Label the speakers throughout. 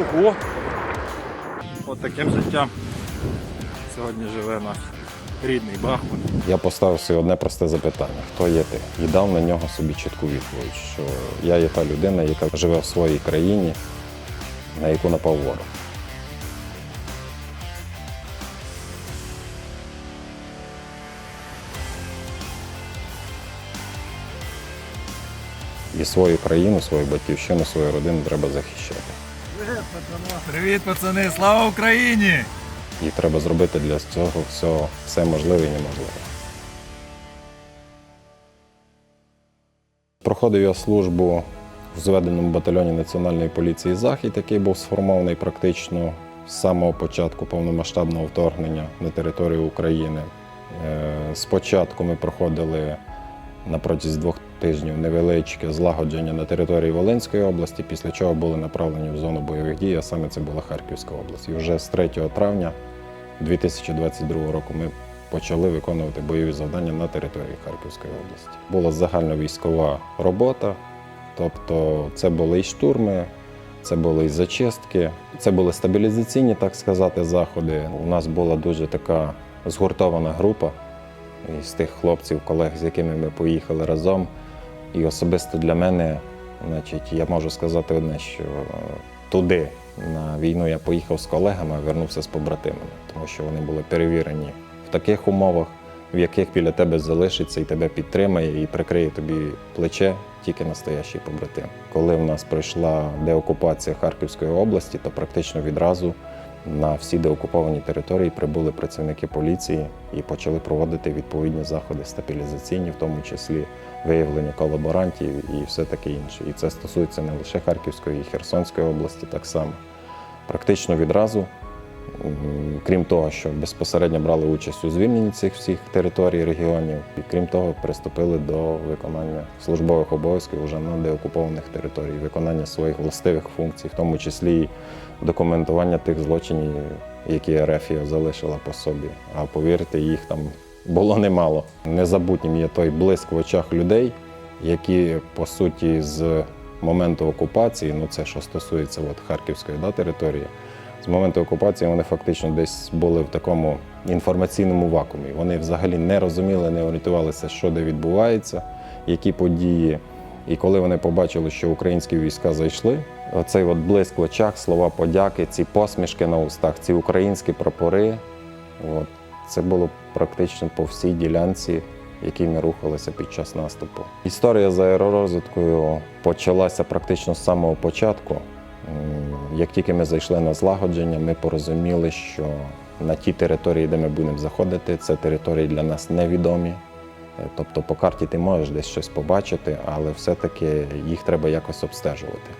Speaker 1: Ого! От таким життям сьогодні живе наш рідний Бахмут.
Speaker 2: Я поставив собі одне просте запитання: хто є ти? І дав на нього собі чітку відповідь, що я є та людина, яка живе в своїй країні, на яку напав ворог. І свою країну, свою батьківщину, свою родину треба захищати.
Speaker 1: Привіт, пацани! Слава Україні!
Speaker 2: І треба зробити для цього все, все можливе і неможливе. Проходив я службу в зведеному батальйоні Національної поліції Захід, який був сформований практично з самого початку повномасштабного вторгнення на територію України. Е, Спочатку ми проходили на протязі двох тижнів невеличке злагодження на території Волинської області, після чого були направлені в зону бойових дій, а саме це була Харківська область. І вже з 3 травня 2022 року ми почали виконувати бойові завдання на території Харківської області. Була загальновійськова робота, тобто це були і штурми, це були і зачистки, це були стабілізаційні, так сказати, заходи. У нас була дуже така згуртована група із тих хлопців, колег, з якими ми поїхали разом. І особисто для мене, значить, я можу сказати одне, що е, туди на війну я поїхав з колегами, а вернувся з побратимами, тому що вони були перевірені в таких умовах, в яких біля тебе залишиться і тебе підтримає, і прикриє тобі плече тільки настоящий побратим. Коли в нас пройшла деокупація Харківської області, то практично відразу на всі деокуповані території прибули працівники поліції і почали проводити відповідні заходи стабілізаційні, в тому числі виявлення колаборантів і все таке інше. І це стосується не лише Харківської, і Херсонської області так само. Практично відразу, крім того, що безпосередньо брали участь у звільненні цих всіх територій, регіонів, і крім того, приступили до виконання службових обов'язків вже на деокупованих територіях, виконання своїх властивих функцій, в тому числі документування тих злочинів, які Рефія залишила по собі. А повірте, їх там було немало. Незабутнім є той блиск в очах людей, які по суті з моменту окупації, ну це що стосується от Харківської да, території, з моменту окупації вони фактично десь були в такому інформаційному вакуумі. Вони взагалі не розуміли, не орієнтувалися, що де відбувається, які події. І коли вони побачили, що українські війська зайшли, оцей от блиск в очах, слова подяки, ці посмішки на устах, ці українські прапори, от, це було практично по всій ділянці, якій ми рухалися під час наступу. Історія з аеророзвідкою почалася практично з самого початку. Як тільки ми зайшли на злагодження, ми порозуміли, що на ті території, де ми будемо заходити, це території для нас невідомі. Е, Тобто по карті ти можеш десь щось побачити, але все-таки їх треба якось обстежувати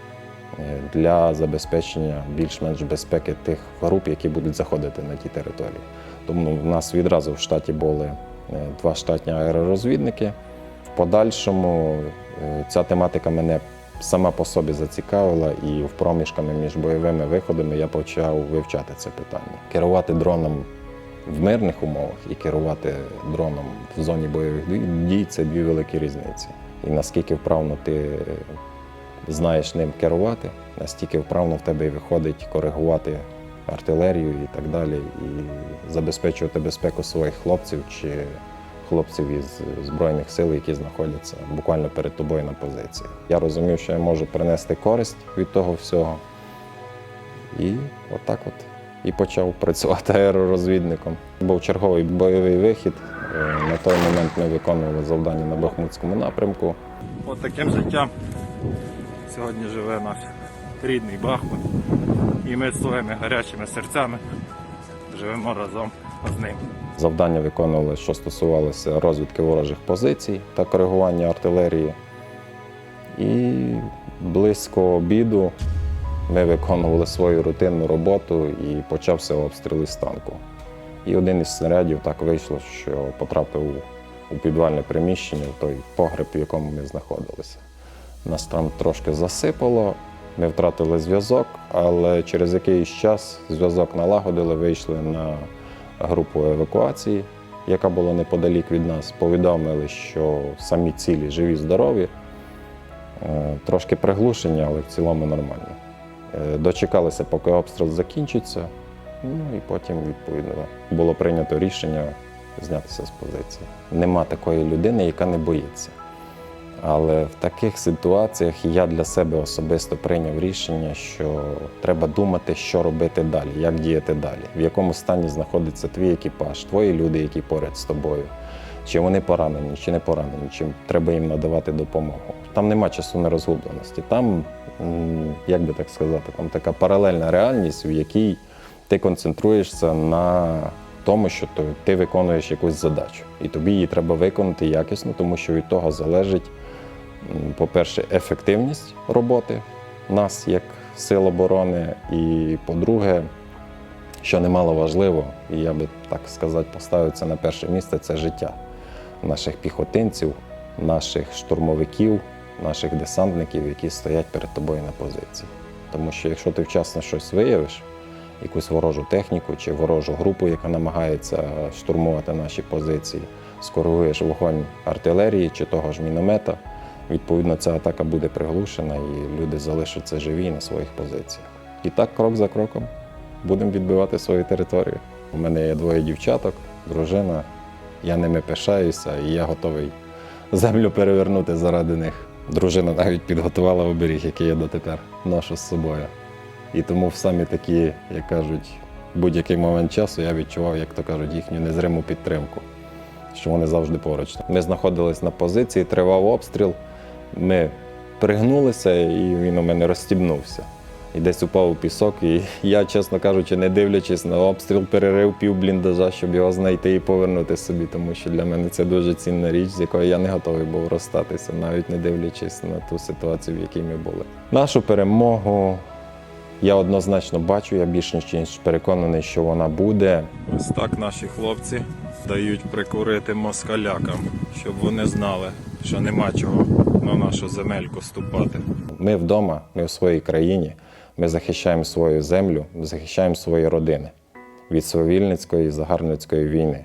Speaker 2: е, для забезпечення більш-менш безпеки тих груп, які будуть заходити на ті території. Тому в нас відразу в штаті були е, два штатні аеророзвідники. В подальшому ця тематика мене сама по собі зацікавила, і в проміжками між бойовими виходами я почав вивчати це питання. Керувати дроном в мирних умовах і керувати дроном в зоні бойових дій це дві великі різниці. І наскільки вправно ти знаєш ним керувати, настільки вправно в тебе і виходить коригувати артилерію і так далі, і забезпечувати безпеку своїх хлопців чи хлопців із Збройних сил, які знаходяться буквально перед тобою на позиціях. Я розумів, що я можу принести користь від того всього. І отак от і почав працювати аеророзвідником. Був черговий бойовий вихід. Е, На той момент ми виконували завдання на Бахмутському напрямку.
Speaker 1: От таким життям сьогодні живе наш рідний Бахмут. І ми своїми гарячими серцями живемо разом з ним.
Speaker 2: Завдання виконували, що стосувалося розвідки ворожих позицій та коригування артилерії. І близько обіду ми виконували свою рутинну роботу і почався обстріл із танку. І один із снарядів так вийшло, що потрапив у підвальне приміщення, в той погреб, в якому ми знаходилися. Нас там трошки засипало, ми втратили зв'язок, але через якийсь час зв'язок налагодили, вийшли на групу евакуації, яка була неподалік від нас. Повідомили, що самі цілі живі, здорові, Е, трошки приглушення, але в цілому нормально. Е, Дочекалися, поки обстріл закінчиться. Ну і потім, відповідно, було прийнято рішення знятися з позиції. Нема такої людини, яка не боїться. Але в таких ситуаціях я для себе особисто прийняв рішення, що треба думати, що робити далі, як діяти далі, в якому стані знаходиться твій екіпаж, твої люди, які поряд з тобою. Чи вони поранені, чи не поранені, чи треба їм надавати допомогу. Там нема часу на розгубленості. Там, як би так сказати, там така паралельна реальність, в якій ти концентруєшся на тому, що ти, виконуєш якусь задачу. І тобі її треба виконати якісно, тому що від того залежить, по-перше, ефективність роботи нас як сил оборони, і по-друге, що немало важливо, і я би так сказати, поставив це на перше місце це життя наших піхотинців, наших штурмовиків, наших десантників, які стоять перед тобою на позиції. Тому що якщо ти вчасно щось виявиш, якусь ворожу техніку чи ворожу групу, яка намагається штурмувати наші позиції, скоригуєш вогонь артилерії чи того ж міномета, відповідно, ця атака буде приглушена і люди залишаться живі на своїх позиціях. І так, крок за кроком, будемо відбивати свою територію. У мене є двоє дівчаток, дружина. Я ними пишаюся і я готовий землю перевернути заради них. Дружина навіть підготувала оберіг, який я дотепер ношу з собою. І тому в самі такі, як кажуть, будь-який момент часу я відчував, як то кажуть, їхню незриму підтримку, що вони завжди поруч. Ми знаходились на позиції, тривав обстріл. Ми пригнулися, і він у мене розстібнувся. І десь упав у пісок. І я, чесно кажучи, не дивлячись на обстріл, перерив пів бліндажа, щоб його знайти і повернути собі, тому що для мене це дуже цінна річ, з якою я не готовий був розстатися, навіть не дивлячись на ту ситуацію, в якій ми були. Нашу перемогу я однозначно бачу, я більш ніж переконаний, що вона буде.
Speaker 1: Ось так наші хлопці дають прикурити москалякам, щоб вони знали, що нема чого на нашу земельку ступати.
Speaker 2: Ми вдома, ми в своїй країні, ми захищаємо свою землю, захищаємо свої родини від свавільницької і загарбницької війни.